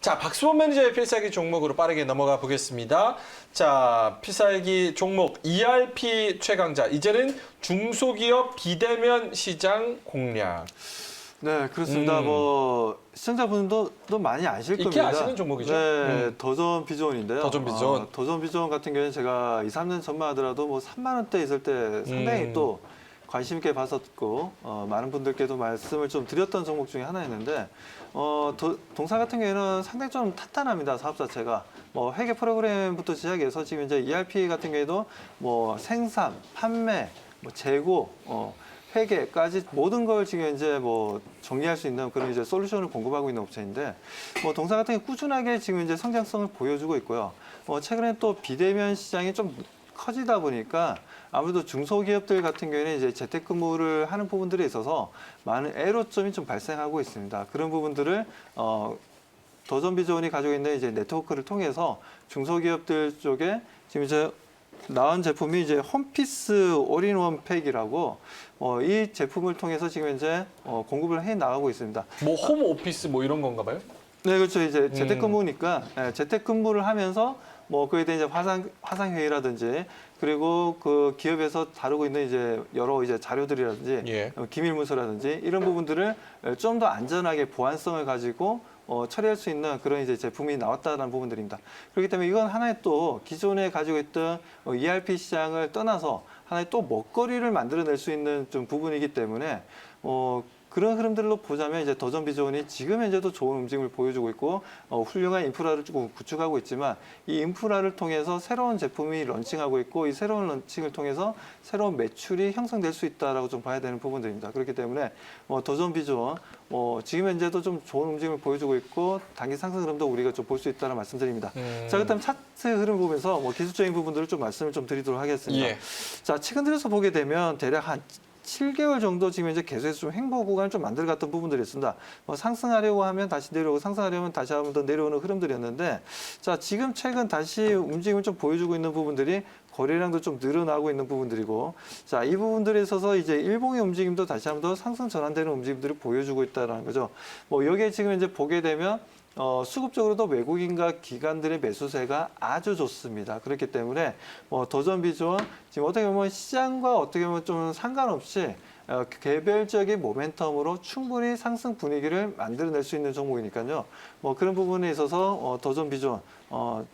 자, 박수원 매니저의 필살기 종목으로 빠르게 넘어가 보겠습니다. 자, 필살기 종목 ERP 최강자. 이제는 중소기업 비대면 시장 공략. 네, 그렇습니다. 음. 뭐 시청자분도 또 많이 아실 익히 겁니다. 아시는 종목이죠? 네, 음. 더전 비존인데요. 더전 비존. 아, 더전 비존 같은 경우는 제가 2, 3년 전만 하더라도 뭐 3만 원대 있을 때 상당히 음. 또 관심 있게 봤었고 어, 많은 분들께도 말씀을 좀 드렸던 종목 중에 하나였는데 어, 도- 동사 같은 경우에는 상당히 좀 탄탄합니다. 사업 자체가 뭐 회계 프로그램부터 시작해서 지금 이제 ERP 같은 경우에도 뭐 생산, 판매, 뭐 재고, 어, 회계까지 모든 걸 지금 이제 뭐 정리할 수 있는 그런 이제 솔루션을 공급하고 있는 업체인데 뭐 동사 같은 경우 꾸준하게 지금 이제 성장성을 보여주고 있고요. 뭐 최근에 또 비대면 시장이 좀 커지다 보니까 아무래도 중소기업들 같은 경우에는 이제 재택근무를 하는 부분들에 있어서 많은 애로점이 좀 발생하고 있습니다. 그런 부분들을 어, 더전비존이 가지고 있는 이제 네트워크를 통해서 중소기업들 쪽에 지금 이제 나온 제품이 이제 홈피스 올인원 팩이라고 어, 이 제품을 통해서 지금 이제 어, 공급을 해 나가고 있습니다. 뭐 홈 오피스 뭐 이런 건가 봐요? 네, 그렇죠. 이제 음. 재택근무니까 예, 재택근무를 하면서 뭐 그에 대한 이제 화상 화상 회의라든지 그리고 그 기업에서 다루고 있는 이제 여러 이제 자료들이라든지 예. 어, 기밀 문서라든지 이런 부분들을 좀 더 안전하게 보안성을 가지고 어, 처리할 수 있는 그런 이제 제품이 나왔다는 부분들입니다. 그렇기 때문에 이건 하나의 또 기존에 가지고 있던 어, ERP 시장을 떠나서 하나의 또 먹거리를 만들어낼 수 있는 좀 부분이기 때문에 어, 그런 흐름들로 보자면 이제 더전 비전이 지금 현재도 좋은 움직임을 보여주고 있고 어, 훌륭한 인프라를 조금 구축하고 있지만 이 인프라를 통해서 새로운 제품이 런칭하고 있고 이 새로운 런칭을 통해서 새로운 매출이 형성될 수 있다라고 좀 봐야 되는 부분들입니다. 그렇기 때문에 어, 더전 비전 어, 지금 현재도 좀 좋은 움직임을 보여주고 있고 단기 상승 흐름도 우리가 좀 볼 수 있다는 말씀드립니다. 음. 자, 그다음 차트 흐름 보면서 뭐 기술적인 부분들을 좀 말씀을 좀 드리도록 하겠습니다. 예. 자, 최근 들어서 보게 되면 대략 한 7개월 정도 지금 이제 계속해서 좀 행보 구간을 좀 만들어갔던 부분들이 있습니다. 뭐 상승하려고 하면 다시 내려오고 상승하려면 다시 한번 더 내려오는 흐름들이었는데 자, 지금 최근 다시 움직임을 좀 보여주고 있는 부분들이 거래량도 좀 늘어나고 있는 부분들이고 자, 이 부분들에 있어서 이제 일봉의 움직임도 다시 한번 더 상승 전환되는 움직임들을 보여주고 있다는 거죠. 뭐 여기에 지금 이제 보게 되면 어, 수급적으로도 외국인과 기관들의 매수세가 아주 좋습니다. 그렇기 때문에 뭐 도전 비전 지금 어떻게 보면 시장과 어떻게 보면 좀 상관없이 어, 개별적인 모멘텀으로 충분히 상승 분위기를 만들어낼 수 있는 종목이니까요. 뭐 그런 부분에 있어서 어, 도전 비전 어,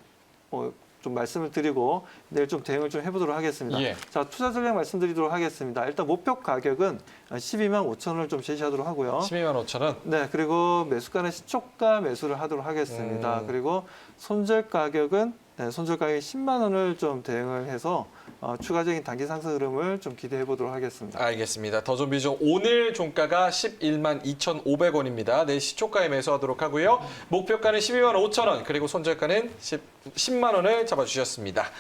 어, 좀 말씀을 드리고 내일 좀 대응을 좀 해보도록 하겠습니다. 예. 자 투자 전략 말씀드리도록 하겠습니다. 일단 목표 가격은 12만 5천 원을 좀 제시하도록 하고요. 12만 5천 원. 네, 그리고 매수가는 시초가 매수를 하도록 하겠습니다. 음. 그리고 손절 가격은 네, 손절 가격 10만 원을 좀 대응을 해서 어, 추가적인 단기 상승 흐름을 좀 기대해 보도록 하겠습니다. 알겠습니다. 더존 비전 오늘 종가가 11만 2,500원입니다. 내일 시초가에 매수하도록 하고요. 목표가는 12만 5천 원, 그리고 손절가는 10, 10만 원을 잡아주셨습니다.